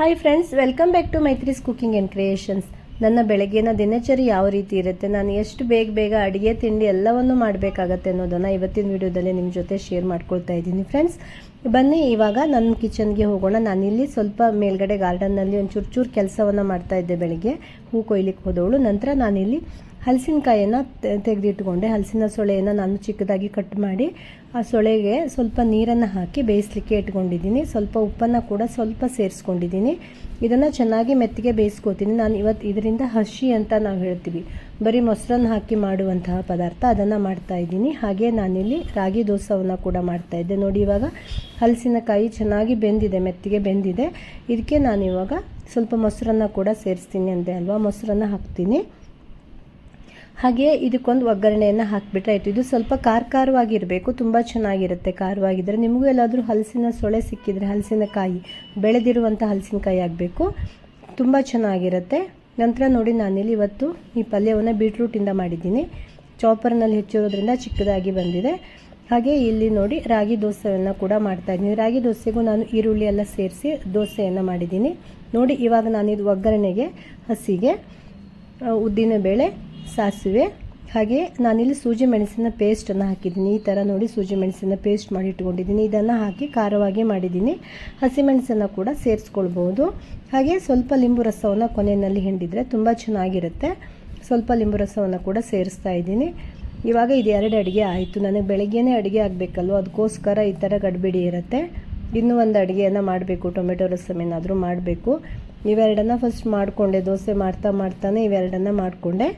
Hi friends welcome back to Maithri's cooking and creations ನನ್ನ ಬೆಳಗ್ಗಿನ ದಿನಚರಿ ಯಾವ ರೀತಿ ಇರುತ್ತೆ? ನಾನು ಎಷ್ಟು ಬೇಗ ಬೇಗ ಅಡುಗೆ, ತಿಂಡಿ ಎಲ್ಲವನ್ನು ಮಾಡಬೇಕಾಗತ್ತೆ ಅನ್ನೋದನ್ನು ಇವತ್ತಿನ ವಿಡಿಯೋದಲ್ಲಿ ನಿಮ್ಮ ಜೊತೆ ಶೇರ್ ಮಾಡ್ಕೊಳ್ತಾ ಇದ್ದೀನಿ ಫ್ರೆಂಡ್ಸ್ ಬನ್ನಿ, ಇವಾಗ ನನ್ನ ಕಿಚನ್ಗೆ ಹೋಗೋಣ. ನಾನಿಲ್ಲಿ ಸ್ವಲ್ಪ ಮೇಲ್ಗಡೆ ಗಾರ್ಡನ್ನಲ್ಲಿ ಒಂದು ಚೂರು ಚೂರು ಕೆಲಸವನ್ನು ಮಾಡ್ತಾ ಇದ್ದೆ ಬೆಳಗ್ಗೆ. ಹೂ ಕೊಯ್ಲಿಕ್ಕೆ ಹೋದವಳು. ನಂತರ ನಾನಿಲ್ಲಿ ಹಲಸಿನಕಾಯಿಯನ್ನು ತೆಗೆದಿಟ್ಕೊಂಡೆ. ಹಲಸಿನ ಸೊಳೆಯನ್ನು ನಾನು ಚಿಕ್ಕದಾಗಿ ಕಟ್ ಮಾಡಿ, ಆ ಸೊಳೆಗೆ ಸ್ವಲ್ಪ ನೀರನ್ನು ಹಾಕಿ ಬೇಯಿಸ್ಲಿಕ್ಕೆ ಇಟ್ಕೊಂಡಿದ್ದೀನಿ. ಸ್ವಲ್ಪ ಉಪ್ಪನ್ನು ಕೂಡ ಸ್ವಲ್ಪ ಸೇರಿಸ್ಕೊಂಡಿದ್ದೀನಿ. ಇದನ್ನು ಚೆನ್ನಾಗಿ ಮೆತ್ತಿಗೆ ಬೇಯಿಸ್ಕೋತೀನಿ. ನಾನು ಇವತ್ತು ಇದರಿಂದ ಹಸಿ ಅಂತ ನಾವು ಹೇಳ್ತೀವಿ. ಬರೀ ಮೊಸರನ್ನು ಹಾಕಿ ಮಾಡುವಂತಹ ಪದಾರ್ಥ ಅದನ್ನು ಮಾಡ್ತಾ ಇದ್ದೀನಿ. ಹಾಗೆ ನಾನಿಲ್ಲಿ ರಾಗಿ ದೋಸವನ್ನು ಕೂಡ ಮಾಡ್ತಾ ಇದ್ದೆ. ನೋಡಿ ಇವಾಗ ಹಲಸಿನಕಾಯಿ ಚೆನ್ನಾಗಿ ಬೆಂದಿದೆ, ಮೆತ್ತಿಗೆ ಬೆಂದಿದೆ. ಇದಕ್ಕೆ ನಾನು ಇವಾಗ ಸ್ವಲ್ಪ ಮೊಸರನ್ನು ಕೂಡ ಸೇರಿಸ್ತೀನಿ ಅಂದೆ ಅಲ್ವಾ? ಮೊಸರನ್ನು ಹಾಕ್ತೀನಿ. ಹಾಗೆ ಇದಕ್ಕೊಂದು ಒಗ್ಗರಣೆಯನ್ನು ಹಾಕಿಬಿಟ್ರೆ ಆಯಿತು. ಇದು ಸ್ವಲ್ಪ ಖಾರ ಖಾರವಾಗಿರಬೇಕು ತುಂಬ ಚೆನ್ನಾಗಿರುತ್ತೆ ಖಾರವಾಗಿದ್ದರೆ ನಿಮಗೂ ಎಲ್ಲಾದರೂ ಹಲಸಿನ ಸೊಳೆ ಸಿಕ್ಕಿದರೆ, ಹಲಸಿನಕಾಯಿ ಬೆಳೆದಿರುವಂಥ ಹಲಸಿನಕಾಯಿ ಆಗಬೇಕು ತುಂಬ ಚೆನ್ನಾಗಿರುತ್ತೆ. ನಂತರ ನೋಡಿ ನಾನಿಲ್ಲಿ ಇವತ್ತು ಈ ಪಲ್ಯವನ್ನು ಬೀಟ್ರೂಟಿಂದ ಮಾಡಿದ್ದೀನಿ. ಚಾಪರ್ನಲ್ಲಿ ಹೆಚ್ಚಿರೋದ್ರಿಂದ ಚಿಕ್ಕದಾಗಿ ಬಂದಿದೆ. ಹಾಗೆ ಇಲ್ಲಿ ನೋಡಿ ರಾಗಿ ದೋಸೆಯನ್ನು ಕೂಡ ಮಾಡ್ತಾ ಇದ್ದೀನಿ. ರಾಗಿ ದೋಸೆಗೂ ನಾನು ಈರುಳ್ಳಿ ಎಲ್ಲ ಸೇರಿಸಿ ದೋಸೆಯನ್ನು ಮಾಡಿದ್ದೀನಿ. ನೋಡಿ ಇವಾಗ ನಾನಿದು ಒಗ್ಗರಣೆಗೆ, ಹಸಿಗೆ, ಉದ್ದಿನಬೇಳೆ ಸಾಸಿವೆ. ಹಾಗೆ ನಾನಿಲ್ಲಿ ಸೂಜಿ ಮೆಣಸಿನ ಪೇಸ್ಟನ್ನು ಹಾಕಿದ್ದೀನಿ. ಈ ಥರ ನೋಡಿ ಸೂಜಿ ಮೆಣಸಿನ ಪೇಸ್ಟ್ ಮಾಡಿ ಇಟ್ಕೊಂಡಿದ್ದೀನಿ. ಇದನ್ನು ಹಾಕಿ ಖಾರವಾಗಿ ಮಾಡಿದ್ದೀನಿ. ಹಸಿಮೆಣಸನ್ನು ಕೂಡ ಸೇರಿಸ್ಕೊಳ್ಬೋದು. ಹಾಗೆ ಸ್ವಲ್ಪ ಲಿಂಬು ರಸವನ್ನು ಕೊನೆಯಲ್ಲಿ ಹಿಂಡಿದರೆ ತುಂಬ ಚೆನ್ನಾಗಿರುತ್ತೆ. ಸ್ವಲ್ಪ ಲಿಂಬು ರಸವನ್ನು ಕೂಡ ಸೇರಿಸ್ತಾ ಇದ್ದೀನಿ. ಇವಾಗ ಇದು ಎರಡು ಅಡುಗೆ ಆಯಿತು. ನನಗೆ ಬೆಳಗ್ಗೆನೇ ಅಡುಗೆ ಆಗಬೇಕಲ್ವ? ಅದಕ್ಕೋಸ್ಕರ ಈ ಥರ ಗಡ್ಬಿಡಿ ಇರುತ್ತೆ. ಇನ್ನೂ ಒಂದು ಅಡುಗೆಯನ್ನು ಮಾಡಬೇಕು. ಟೊಮೆಟೊ ರಸಮ್ ಏನಾದರೂ ಮಾಡಬೇಕು. ಇವೆರಡನ್ನು ಫಸ್ಟ್ ಮಾಡಿಕೊಂಡೆ. ದೋಸೆ ಮಾಡ್ತಾ ಮಾಡ್ತಾನೆ ಇವೆರಡನ್ನು ಮಾಡಿಕೊಂಡೆ.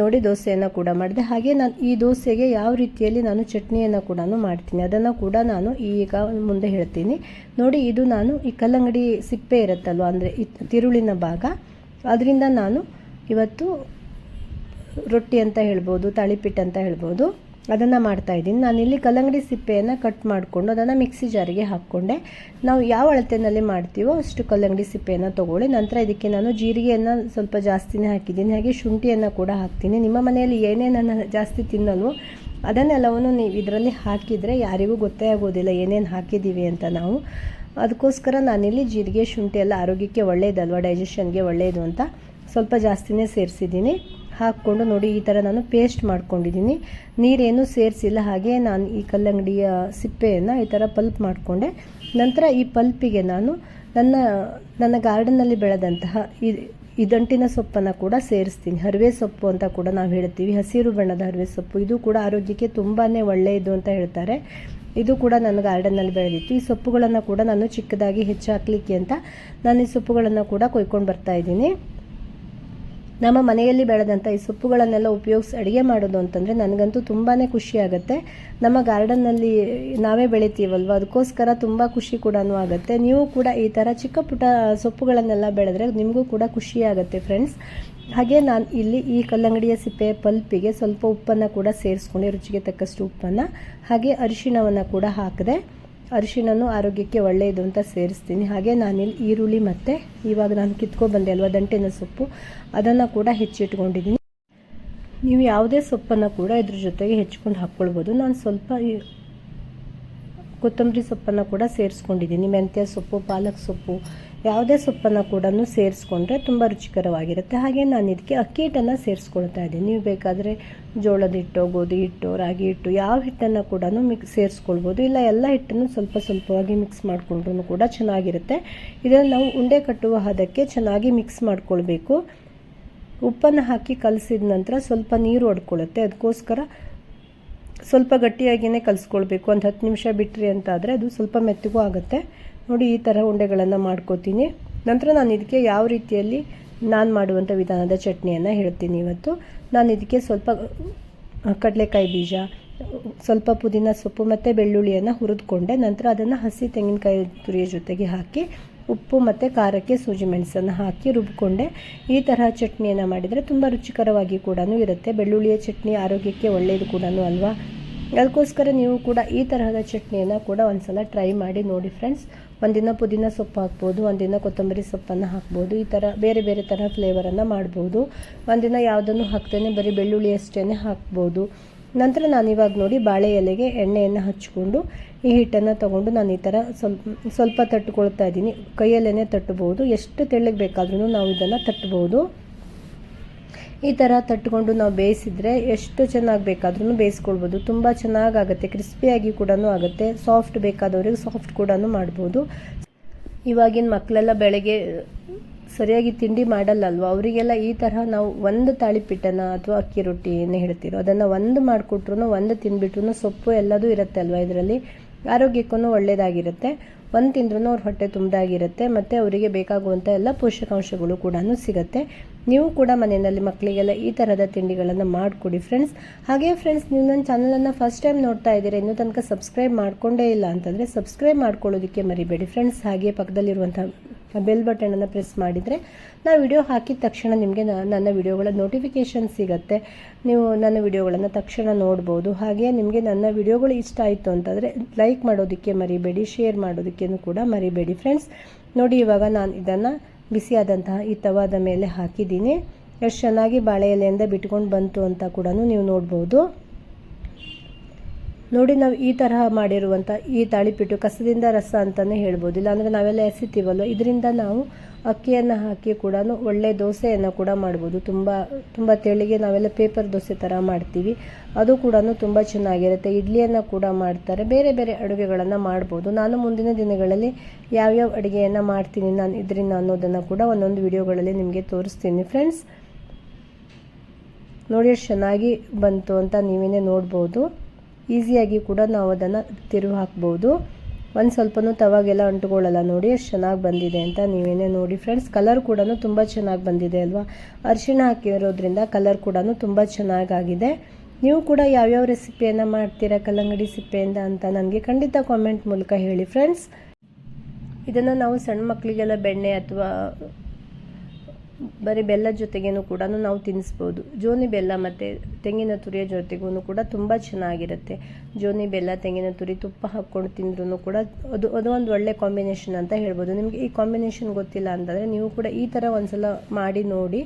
ನೋಡಿ ದೋಸೆಯನ್ನು ಕೂಡ ಮಾಡಿದೆ. ಹಾಗೆ ನಾನು ಈ ದೋಸೆಗೆ ಯಾವ ರೀತಿಯಲ್ಲಿ ನಾನು ಚಟ್ನಿಯನ್ನು ಕೂಡ ಮಾಡ್ತೀನಿ. ಅದನ್ನು ಕೂಡ ನಾನು ಈಗ ಮುಂದೆ ಹೇಳ್ತೀನಿ. ನೋಡಿ ಇದು ನಾನು ಈ ಕಲ್ಲಂಗಡಿ ಸಿಪ್ಪೆ ಇರುತ್ತಲ್ವ, ಅಂದರೆ ತಿರುಳಿನ ಭಾಗ. ಅದರಿಂದ ನಾನು ಇವತ್ತು ರೊಟ್ಟಿ ಅಂತ ಹೇಳ್ಬೋದು ತಾಳಿಪಿಟ್ಟು ಅಂತ ಹೇಳ್ಬೋದು. ಅದನ್ನು ಮಾಡ್ತಾಯಿದ್ದೀನಿ ನಾನಿಲ್ಲಿ ಕಲ್ಲಂಗಡಿ ಸಿಪ್ಪೆಯನ್ನು ಕಟ್ ಮಾಡಿಕೊಂಡು ಅದನ್ನು ಮಿಕ್ಸಿ ಜಾರಿಗೆ ಹಾಕ್ಕೊಂಡೆ. ನಾವು ಯಾವ ಅಳತೆಯಲ್ಲಿ ಮಾಡ್ತೀವೋ ಅಷ್ಟು ಕಲ್ಲಂಗಡಿ ಸಿಪ್ಪೆಯನ್ನು ತೊಗೊಳ್ಳಿ. ನಂತರ ಇದಕ್ಕೆ ನಾನು ಜೀರಿಗೆಯನ್ನು ಸ್ವಲ್ಪ ಜಾಸ್ತಿನೇ ಹಾಕಿದ್ದೀನಿ. ಹಾಗೆ ಶುಂಠಿಯನ್ನು ಕೂಡ ಹಾಕ್ತೀನಿ. ನಿಮ್ಮ ಮನೆಯಲ್ಲಿ ಏನೇನನ್ನು ಜಾಸ್ತಿ ತಿನ್ನಲ್ವೋ ಅದನ್ನೆಲ್ಲವನ್ನು ನೀವು ಇದರಲ್ಲಿ ಹಾಕಿದರೆ ಯಾರಿಗೂ ಗೊತ್ತೇ ಆಗೋದಿಲ್ಲ ಏನೇನು ಹಾಕಿದ್ದೀವಿ ಅಂತ ನಾವು. ಅದಕ್ಕೋಸ್ಕರ ನಾನಿಲ್ಲಿ ಜೀರಿಗೆ, ಶುಂಠಿ ಎಲ್ಲ ಆರೋಗ್ಯಕ್ಕೆ ಒಳ್ಳೆಯದಲ್ವ ಡೈಜೆಷನ್ಗೆ ಒಳ್ಳೆಯದು ಅಂತ ಸ್ವಲ್ಪ ಜಾಸ್ತಿನೇ ಸೇರಿಸಿದ್ದೀನಿ. ಹಾಕ್ಕೊಂಡು ನೋಡಿ, ಈ ಥರ ನಾನು ಪೇಸ್ಟ್ ಮಾಡ್ಕೊಂಡಿದ್ದೀನಿ. ನೀರೇನು ಸೇರಿಸಿಲ್ಲ. ಹಾಗೆ ನಾನು ಈ ಕಲ್ಲಂಗಡಿಯ ಸಿಪ್ಪೆಯನ್ನು ಈ ಥರ ಪಲ್ಪ್ ಮಾಡಿಕೊಂಡೆ. ನಂತರ ಈ ಪಲ್ಪಿಗೆ ನಾನು ನನ್ನ ನನ್ನ ಗಾರ್ಡನ್ನಲ್ಲಿ ಬೆಳೆದಂತಹ ಈ, ಇದಂಟಿನ ಸೊಪ್ಪನ್ನು ಕೂಡ ಸೇರಿಸ್ತೀನಿ. ಹರಿವೆ ಸೊಪ್ಪು ಅಂತ ಕೂಡ ನಾವು ಹೇಳ್ತೀವಿ. ಹಸಿರು ಬಣ್ಣದ ಹರಿವೆ ಸೊಪ್ಪು. ಇದು ಕೂಡ ಆರೋಗ್ಯಕ್ಕೆ ತುಂಬಾ ಒಳ್ಳೆಯದು ಅಂತ ಹೇಳ್ತಾರೆ. ಇದು ಕೂಡ ನನ್ನ ಗಾರ್ಡನ್ನಲ್ಲಿ ಬೆಳೆದಿತ್ತು. ಈ ಸೊಪ್ಪುಗಳನ್ನು ಕೂಡ ನಾನು ಚಿಕ್ಕದಾಗಿ ಹೆಚ್ಚು ಹಾಕಲಿಕ್ಕೆ ಅಂತ ನಾನು ಈ ಸೊಪ್ಪುಗಳನ್ನು ಕೂಡ ಕೊಯ್ಕೊಂಡು ಬರ್ತಾ ಇದ್ದೀನಿ. ನಮ್ಮ ಮನೆಯಲ್ಲಿ ಬೆಳೆದಂಥ ಈ ಸೊಪ್ಪುಗಳನ್ನೆಲ್ಲ ಉಪಯೋಗಿಸಿ ಅಡುಗೆ ಮಾಡೋದು ಅಂತಂದರೆ ನನಗಂತೂ ತುಂಬಾ ಖುಷಿ ಆಗುತ್ತೆ. ನಮ್ಮ ಗಾರ್ಡನ್ನಲ್ಲಿ ನಾವೇ ಬೆಳಿತೀವಲ್ವ? ಅದಕ್ಕೋಸ್ಕರ ತುಂಬ ಖುಷಿ ಕೂಡ ಆಗುತ್ತೆ. ನೀವು ಕೂಡ ಈ ಥರ ಚಿಕ್ಕ ಪುಟ್ಟ ಸೊಪ್ಪುಗಳನ್ನೆಲ್ಲ ಬೆಳೆದ್ರೆ ನಿಮಗೂ ಕೂಡ ಖುಷಿ ಆಗುತ್ತೆ ಫ್ರೆಂಡ್ಸ್. ಹಾಗೆ ನಾನು ಇಲ್ಲಿ ಈ ಕಲ್ಲಂಗಡಿಯ ಸಿಪ್ಪೆ, ಪಲ್ಪಿಗೆ ಸ್ವಲ್ಪ ಉಪ್ಪನ್ನು ಕೂಡ ಸೇರಿಸ್ಕೊಂಡು ರುಚಿಗೆ ತಕ್ಕಷ್ಟು ಉಪ್ಪನ್ನು ಹಾಗೆ ಅರಿಶಿಣವನ್ನು ಕೂಡ ಹಾಕಿದೆ ಅರಿಶಿಣನು ಆರೋಗ್ಯಕ್ಕೆ ಒಳ್ಳೆಯದು ಅಂತ ಸೇರಿಸ್ತೀನಿ. ಹಾಗೆ ನಾನಿಲ್ಲಿ ಈರುಳ್ಳಿ ಮತ್ತು ಇವಾಗ ನಾನು ಕಿತ್ಕೊಬಂದೆ ಅಲ್ವಾ, ದಂಟಿನ ಸೊಪ್ಪು. ಅದನ್ನು ಕೂಡ ಹೆಚ್ಚಿಟ್ಕೊಂಡಿದ್ದೀನಿ ನೀವು ಯಾವುದೇ ಸೊಪ್ಪನ್ನು ಕೂಡ ಇದ್ರ ಜೊತೆಗೆ ಹೆಚ್ಕೊಂಡು ಹಾಕ್ಕೊಳ್ಬೋದು. ನಾನು ಸ್ವಲ್ಪ ಕೊತ್ತಂಬರಿ ಸೊಪ್ಪನ್ನು ಕೂಡ ಸೇರಿಸ್ಕೊಂಡಿದ್ದೀನಿ ಮೆಂತ್ಯ ಸೊಪ್ಪು, ಪಾಲಕ್ ಸೊಪ್ಪು ಯಾವುದೇ ಸೊಪ್ಪನ್ನು ಕೂಡ ಸೇರಿಸ್ಕೊಂಡ್ರೆ ತುಂಬ ರುಚಿಕರವಾಗಿರುತ್ತೆ. ಹಾಗೆ ನಾನು ಇದಕ್ಕೆ ಅಕ್ಕಿ ಹಿಟ್ಟನ್ನು ಸೇರಿಸ್ಕೊಳ್ತಾ ಇದ್ದೀನಿ. ನೀವು ಬೇಕಾದರೆ ಜೋಳದ ಹಿಟ್ಟು, ಗೋಧಿ ಹಿಟ್ಟು, ರಾಗಿ ಹಿಟ್ಟು ಯಾವ ಹಿಟ್ಟನ್ನು ಕೂಡ ಮಿಕ್ಸ್ ಸೇರಿಸ್ಕೊಳ್ಬೋದು. ಇಲ್ಲ, ಎಲ್ಲ ಹಿಟ್ಟನ್ನು ಸ್ವಲ್ಪ ಸ್ವಲ್ಪವಾಗಿ ಮಿಕ್ಸ್ ಮಾಡಿಕೊಂಡ್ರೂ ಕೂಡ ಚೆನ್ನಾಗಿರುತ್ತೆ. ಇದನ್ನು ನಾವು ಉಂಡೆ ಕಟ್ಟುವ ಹದಕ್ಕೆ ಚೆನ್ನಾಗಿ ಮಿಕ್ಸ್ ಮಾಡಿಕೊಳ್ಬೇಕು. ಉಪ್ಪನ್ನು ಹಾಕಿ ಕಲಸಿದ ನಂತರ ಸ್ವಲ್ಪ ನೀರು ಹೊಡ್ಕೊಳ್ಳುತ್ತೆ ಅದಕ್ಕೋಸ್ಕರ ಸ್ವಲ್ಪ ಗಟ್ಟಿಯಾಗಿಯೇ ಕಲಿಸ್ಕೊಳ್ಬೇಕು. ಒಂದು ಹತ್ತು ನಿಮಿಷ ಬಿಟ್ಟರೆ ಅಂತಾದರೆ ಅದು ಸ್ವಲ್ಪ ಮೆತ್ತಗೂ ಆಗುತ್ತೆ. ನೋಡಿ ಈ ಥರ ಉಂಡೆಗಳನ್ನು ಮಾಡ್ಕೋತೀನಿ. ನಂತರ ನಾನು ಇದಕ್ಕೆ ಯಾವ ರೀತಿಯಲ್ಲಿ ನಾನು ಮಾಡುವಂಥ ವಿಧಾನದ ಚಟ್ನಿಯನ್ನು ಹೇಳ್ತೀನಿ ಇವತ್ತು. ನಾನು ಇದಕ್ಕೆ ಸ್ವಲ್ಪ ಕಡಲೆಕಾಯಿ ಬೀಜ, ಸ್ವಲ್ಪ ಪುದೀನ ಸೊಪ್ಪು ಮತ್ತು ಬೆಳ್ಳುಳ್ಳಿಯನ್ನು ಹುರಿದುಕೊಂಡೆ. ನಂತರ ಅದನ್ನು ಹಸಿ ತೆಂಗಿನಕಾಯಿ ತುರಿಯ ಜೊತೆಗೆ ಹಾಕಿ, ಉಪ್ಪು ಮತ್ತು ಖಾರಕ್ಕೆ ಸೂಜಿ ಮೆಣಸನ್ನು ಹಾಕಿ ರುಬ್ಬಿಕೊಂಡೆ ಈ ತರಹ ಚಟ್ನಿಯನ್ನು ಮಾಡಿದರೆ ತುಂಬ ರುಚಿಕರವಾಗಿ ಕೂಡ ಇರುತ್ತೆ. ಬೆಳ್ಳುಳ್ಳಿಯ ಚಟ್ನಿ ಆರೋಗ್ಯಕ್ಕೆ ಒಳ್ಳೆಯದು ಕೂಡ ಅಲ್ವಾ? ಅದಕ್ಕೋಸ್ಕರ ನೀವು ಕೂಡ ಈ ತರಹದ ಚಟ್ನಿಯನ್ನು ಕೂಡ ಒಂದ್ಸಲ ಟ್ರೈ ಮಾಡಿ ನೋಡಿ ಫ್ರೆಂಡ್ಸ್. ಒಂದಿನ ಪುದೀನ ಸೊಪ್ಪು ಹಾಕ್ಬೋದು, ಒಂದಿನ ಕೊತ್ತಂಬರಿ ಸೊಪ್ಪನ್ನು ಹಾಕ್ಬೋದು, ಈ ಥರ ಬೇರೆ ಬೇರೆ ಥರ ಫ್ಲೇವರನ್ನು ಮಾಡ್ಬೋದು. ಒಂದಿನ ಯಾವುದನ್ನು ಹಾಕ್ತೇನೆ, ಬರೀ ಬೆಳ್ಳುಳ್ಳಿ ಅಷ್ಟೇ ಹಾಕ್ಬೋದು. ನಂತರ ನಾನು ಇವಾಗ ನೋಡಿ ಬಾಳೆ ಎಲೆಗೆ ಎಣ್ಣೆಯನ್ನು ಹಚ್ಕೊಂಡು, ಈ ಹಿಟ್ಟನ್ನು ತಗೊಂಡು ನಾನು ಈ ಥರ ಸ್ವಲ್ಪ ಸ್ವಲ್ಪ ತಟ್ಟುಕೊಳ್ತಾ ಇದ್ದೀನಿ. ಕೈಯಲ್ಲೇ ತಟ್ಟಬಹುದು ಎಷ್ಟು ತೆಳ್ಳಗೆ ಬೇಕಾದ್ರೂ ನಾವು ಇದನ್ನು ತಟ್ಟಬಹುದು ಈ ಥರ ತಟ್ಕೊಂಡು ನಾವು ಬೇಯಿಸಿದ್ರೆ ಎಷ್ಟು ಚೆನ್ನಾಗಿ ಬೇಕಾದ್ರೂ ಬೇಯಿಸ್ಕೊಳ್ಬೋದು. ತುಂಬ ಚೆನ್ನಾಗಾಗುತ್ತೆ, ಕ್ರಿಸ್ಪಿಯಾಗಿ ಕೂಡ ಆಗುತ್ತೆ, ಸಾಫ್ಟ್ ಬೇಕಾದವ್ರಿಗೆ ಸಾಫ್ಟ್ ಕೂಡ ಮಾಡ್ಬೋದು. ಇವಾಗಿನ ಮಕ್ಕಳೆಲ್ಲ ಬೆಳಗ್ಗೆ ಸರಿಯಾಗಿ ತಿಂಡಿ ಮಾಡಲ್ಲಲ್ವ? ಅವರಿಗೆಲ್ಲ ಈ ತರಹ ನಾವು ಒಂದು ತಾಳಿಪಿಟ್ಟನ ಅಥವಾ ಅಕ್ಕಿ ರೊಟ್ಟಿ ಏನು ಹೇಳ್ತೀರೋ ಅದನ್ನು ಒಂದು ಮಾಡಿಕೊಟ್ರು ಒಂದು ತಿಂದ್ಬಿಟ್ರು ಸೊಪ್ಪು ಎಲ್ಲದೂ ಇರುತ್ತೆ ಅಲ್ವಾ ಇದರಲ್ಲಿ? ಆರೋಗ್ಯಕ್ಕೂ ಒಳ್ಳೆಯದಾಗಿರುತ್ತೆ ಒಂದು ತಿಂದ್ರೂ ಅವ್ರ ಹೊಟ್ಟೆ ತುಂಬದಾಗಿರುತ್ತೆ, ಮತ್ತು ಅವರಿಗೆ ಬೇಕಾಗುವಂಥ ಎಲ್ಲ ಪೋಷಕಾಂಶಗಳು ಕೂಡ ಸಿಗುತ್ತೆ. ನೀವು ಕೂಡ ಮನೆಯಲ್ಲಿ ಮಕ್ಕಳಿಗೆಲ್ಲ ಈ ಥರದ ತಿಂಡಿಗಳನ್ನು ಮಾಡಿಕೊಡಿ ಫ್ರೆಂಡ್ಸ್ ಹಾಗೆ ಫ್ರೆಂಡ್ಸ್ ನೀವು ನನ್ನ ಚಾನಲನ್ನು ಫಸ್ಟ್ ಟೈಮ್ ನೋಡ್ತಾ ಇದ್ದೀರಾ, ಇನ್ನೂ ತನಕ ಸಬ್ಸ್ಕ್ರೈಬ್ ಮಾಡ್ಕೊಂಡೇ ಇಲ್ಲ ಅಂತಂದರೆ ಸಬ್ಸ್ಕ್ರೈಬ್ ಮಾಡ್ಕೊಳ್ಳೋದಕ್ಕೆ ಮರಿಬೇಡಿ ಫ್ರೆಂಡ್ಸ್ ಹಾಗೆ ಪಕ್ಕದಲ್ಲಿರುವಂಥ ಬೆಲ್ ಬಟನನ್ನು ಪ್ರೆಸ್ ಮಾಡಿದರೆ ನಾನು ವಿಡಿಯೋ ಹಾಕಿದ ತಕ್ಷಣ ನಿಮಗೆ ನನ್ನ ವಿಡಿಯೋಗಳ ನೋಟಿಫಿಕೇಷನ್ ಸಿಗುತ್ತೆ. ನೀವು ನನ್ನ ವಿಡಿಯೋಗಳನ್ನು ತಕ್ಷಣ ನೋಡ್ಬೋದು. ಹಾಗೆ ನಿಮಗೆ ನನ್ನ ವಿಡಿಯೋಗಳು ಇಷ್ಟ ಆಯಿತು ಅಂತಂದರೆ ಲೈಕ್ ಮಾಡೋದಕ್ಕೆ ಮರಿಬೇಡಿ ಶೇರ್ ಮಾಡೋದಕ್ಕೇನು ಕೂಡ ಮರಿಬೇಡಿ ಫ್ರೆಂಡ್ಸ್ ನೋಡಿ ಇವಾಗ ನಾನು ಇದನ್ನು ಬಿಸಿಯಾದಂತಹ ಈ ತವಾದ ಮೇಲೆ ಹಾಕಿದ್ದೀನಿ. ಎಷ್ಟು ಚೆನ್ನಾಗಿ ಬಾಳೆ ಎಲೆಯಿಂದ ಬಿಟ್ಕೊಂಡು ಬಂತು ಅಂತ ಕೂಡ ನೀವು ನೋಡ್ಬೋದು. ನೋಡಿ ನಾವು ಈ ತರಹ ಮಾಡಿರುವಂಥ ಈ ತಾಳಿಪಿಟ್ಟು ಕಸದಿಂದ ರಸ ಅಂತಲೇ ಹೇಳ್ಬೋದು. ಇಲ್ಲಾಂದರೆ ನಾವೆಲ್ಲ ಎಸಿತೀವಲ್ಲ ಇದರಿಂದ ನಾವು ಅಕ್ಕಿಯನ್ನು ಹಾಕಿ ಕೂಡ ಒಳ್ಳೆ ದೋಸೆಯನ್ನು ಕೂಡ ಮಾಡ್ಬೋದು. ತುಂಬ ತುಂಬ ತೆಳಿಗೆ ನಾವೆಲ್ಲ ಪೇಪರ್ ದೋಸೆ ಥರ ಮಾಡ್ತೀವಿ. ಅದು ಕೂಡ ತುಂಬ ಚೆನ್ನಾಗಿರುತ್ತೆ. ಇಡ್ಲಿಯನ್ನು ಕೂಡ ಮಾಡ್ತಾರೆ. ಬೇರೆ ಬೇರೆ ಅಡುಗೆಗಳನ್ನು ಮಾಡ್ಬೋದು. ನಾನು ಮುಂದಿನ ದಿನಗಳಲ್ಲಿ ಯಾವ್ಯಾವ ಅಡುಗೆಯನ್ನು ಮಾಡ್ತೀನಿ ನಾನು ಇದರಿಂದ ಅನ್ನೋದನ್ನು ಕೂಡ ಒಂದೊಂದು ವಿಡಿಯೋಗಳಲ್ಲಿ ನಿಮಗೆ ತೋರಿಸ್ತೀನಿ. ಫ್ರೆಂಡ್ಸ್ ನೋಡಿ ಚೆನ್ನಾಗಿ ಬಂತು ಅಂತ ನೀವೇ ನೋಡ್ಬೋದು. ಈಸಿಯಾಗಿ ಕೂಡ ನಾವು ಅದನ್ನು ತಿರುವು ಹಾಕ್ಬೋದು ಒಂದು ಸ್ವಲ್ಪನೂ ತವಾಗೆಲ್ಲ ಅಂಟುಕೊಳ್ಳಲ್ಲ ನೋಡಿ ಎಷ್ಟು ಚೆನ್ನಾಗಿ ಬಂದಿದೆ ಅಂತ ನೀವೇನೇ ನೋಡಿ ಫ್ರೆಂಡ್ಸ್ ಕಲರ್ ಕೂಡ ತುಂಬ ಚೆನ್ನಾಗಿ ಬಂದಿದೆ ಅಲ್ವಾ? ಅರಿಶಿಣ ಹಾಕಿರೋದ್ರಿಂದ ಕಲರ್ ಕೂಡ ತುಂಬ ಚೆನ್ನಾಗಾಗಿದೆ. ನೀವು ಕೂಡ ಯಾವ್ಯಾವ ರೆಸಿಪಿಯನ್ನು ಮಾಡ್ತೀರಾ ಕಲ್ಲಂಗಡಿ ಸಿಪ್ಪೆಯಿಂದ ಅಂತ ನನಗೆ ಖಂಡಿತ ಕಾಮೆಂಟ್ ಮೂಲಕ ಹೇಳಿ ಫ್ರೆಂಡ್ಸ್ ಇದನ್ನು ನಾವು ಸಣ್ಣ ಮಕ್ಕಳಿಗೆಲ್ಲ ಬೆಣ್ಣೆ ಅಥವಾ ಬರೀ ಬೆಲ್ಲ ಜೊತೆಗೇನು ಕೂಡ ನಾವು ತಿನ್ನಿಸ್ಬೋದು ಜೋನಿ ಬೆಲ್ಲ ಮತ್ತು ತೆಂಗಿನ ತುರಿಯ ಜೊತೆಗೂ ಕೂಡ ತುಂಬ ಚೆನ್ನಾಗಿರುತ್ತೆ. ಜೋನಿ ಬೆಲ್ಲ, ತೆಂಗಿನ ತುರಿ, ತುಪ್ಪ ಹಾಕ್ಕೊಂಡು ತಿಂದ್ರೂ ಕೂಡ ಅದು ಅದು ಒಂದು ಒಳ್ಳೆ ಕಾಂಬಿನೇಷನ್ ಅಂತ ಹೇಳ್ಬೋದು. ನಿಮಗೆ ಈ ಕಾಂಬಿನೇಷನ್ ಗೊತ್ತಿಲ್ಲ ಅಂತಂದರೆ ನೀವು ಕೂಡ ಈ ಥರ ಒಂದು ಸಲ ಮಾಡಿ ನೋಡಿ.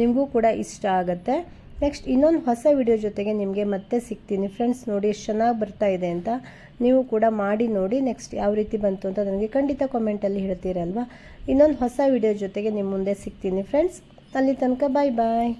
ನಿಮಗೂ ಕೂಡ ಇಷ್ಟ ಆಗುತ್ತೆ. ನೆಕ್ಸ್ಟ್ ಇನ್ನೊಂದು ಹೊಸ ವಿಡಿಯೋ ಜೊತೆಗೆ ನಿಮಗೆ ಮತ್ತೆ ಸಿಗ್ತೀನಿ. ಫ್ರೆಂಡ್ಸ್ ನೋಡಿ, ಎಷ್ಟು ಚೆನ್ನಾಗಿ ಬರ್ತಾ ಇದೆ ಅಂತ ನೀವು ಕೂಡ ಮಾಡಿ ನೋಡಿ. ನೆಕ್ಸ್ಟ್ ಯಾವ ರೀತಿ ಬಂತು ಅಂತ ನನಗೆ ಖಂಡಿತ ಕಾಮೆಂಟಲ್ಲಿ ಹೇಳ್ತೀರಲ್ವಾ? ಇನ್ನೊಂದು ಹೊಸ ವಿಡಿಯೋ ಜೊತೆಗೆ ನಿಮ್ಮ ಮುಂದೆ ಸಿಗ್ತೀನಿ. ಫ್ರೆಂಡ್ಸ್ ಅಲ್ಲಿ ತನಕ ಬಾಯ್ ಬಾಯ್